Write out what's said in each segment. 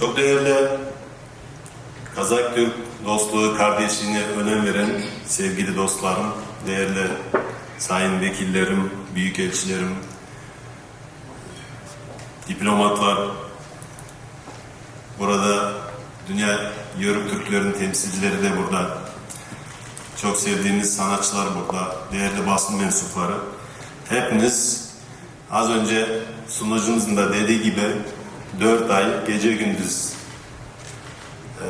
Çok değerli Kazak-Türk dostluğu, kardeşliğine önem veren sevgili dostlarım, değerli sayın vekillerim, büyükelçilerim, diplomatlar, burada dünya Yörük Türklerin temsilcileri de burada. Çok sevdiğimiz sanatçılar burada, değerli basın mensupları. Hepiniz az önce sunucumuzun da dediği gibi 4 ay gece gündüz eee,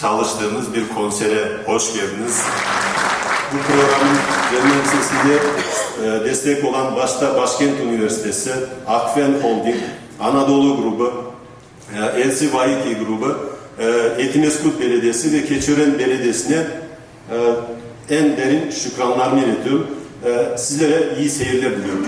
çalıştığımız bir konsere hoş geldiniz. Bu programın düzenlenmesinde eee, destek olan başta Başkent Üniversitesi, Akfen Holding, Anadolu Grubu, eee, Elsi Vahiki Grubu, eee, Etimeskut Belediyesi ve Keçiören Belediyesi'ne en derin şükranlarımı iletiyorum. Sizlere iyi seyirler diliyorum.